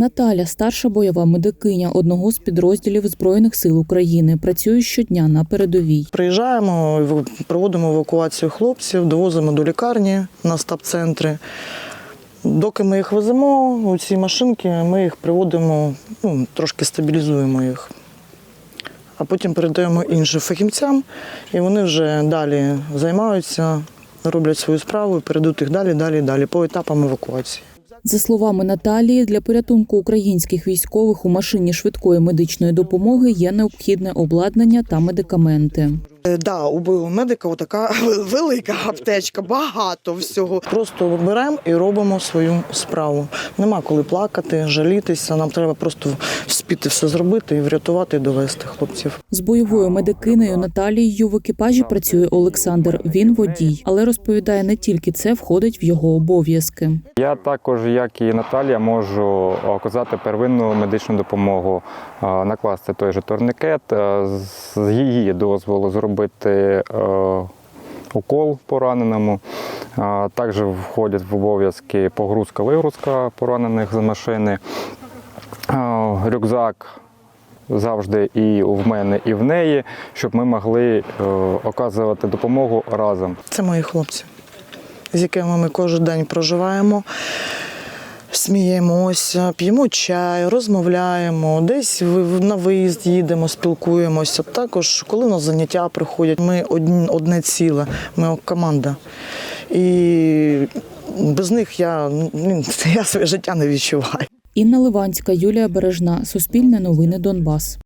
Наталя, старша бойова медикиня одного з підрозділів Збройних сил України, працює щодня на передовій. Приїжджаємо, проводимо евакуацію хлопців, довозимо до лікарні на стаб-центри. Доки ми їх веземо, у ці машинки, ми їх приводимо, ну, трошки стабілізуємо їх. А потім передаємо іншим фахівцям, і вони вже далі займаються, роблять свою справу і передають їх далі, далі, далі по етапам евакуації. За словами Наталії, для порятунку українських військових у машині швидкої медичної допомоги є необхідне обладнання та медикаменти. Е, Да, у медика така велика аптечка, багато всього. Просто беремо і робимо свою справу. Нема коли плакати, жалітися. Нам треба просто вспіти все зробити і врятувати і довести хлопців. З бойовою медикинею Наталією в екіпажі працює Олександр. Він водій, але розповідає, не тільки це входить в його обов'язки. Я також, як і Наталія, можу оказати первинну медичну допомогу, накласти той же турникет, з її дозволу зробити укол пораненому. Також входять в обов'язки погрузка-вигрузка поранених з машини, Рюкзак. Завжди і в мене, і в неї, щоб ми могли е, оказувати допомогу разом. Це мої хлопці, з якими ми кожен день проживаємо. Сміємося, п'ємо чай, розмовляємо, десь на виїзд їдемо, спілкуємося. Також, коли на заняття приходять, ми одне ціле, ми команда. І без них я, ну, я своє життя не відчуваю. Інна Ливанська, Юлія Бережна, Суспільне новини Донбас.